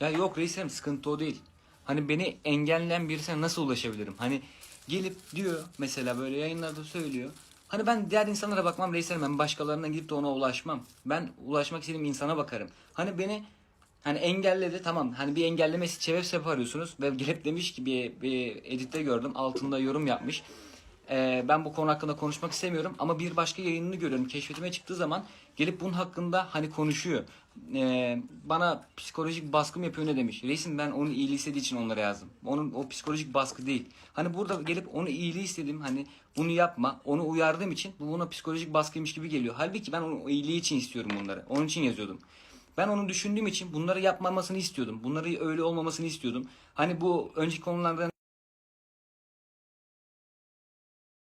Ya yok reisim sıkıntı o değil. Hani beni engelleyen birisine nasıl ulaşabilirim? Hani gelip diyor mesela böyle yayınlarda söylüyor. Hani ben diğer insanlara bakmam reisim ben başkalarına gidip de ona ulaşmam. Ben ulaşmak istediğim insana bakarım. Hani beni hani engelledi tamam hani bir engellemesi sebep sebep arıyorsunuz ve gelip demiş ki bir, bir editte gördüm altında yorum yapmış. Ee, ben bu konu hakkında konuşmak istemiyorum ama bir başka yayınını görüyorum. Keşfetime çıktığı zaman gelip bunun hakkında hani konuşuyor. Ee, bana psikolojik baskım yapıyor ne demiş. Reisim ben onun iyiliği istediği için onlara yazdım. Onun o psikolojik baskı değil. Hani burada gelip onu iyiliği istedim. Hani bunu yapma. Onu uyardığım için bu buna psikolojik baskıymış gibi geliyor. Halbuki ben onun iyiliği için istiyorum bunları. Onun için yazıyordum. Ben onu düşündüğüm için bunları yapmamasını istiyordum. Bunları öyle olmamasını istiyordum. Hani bu önceki konulardan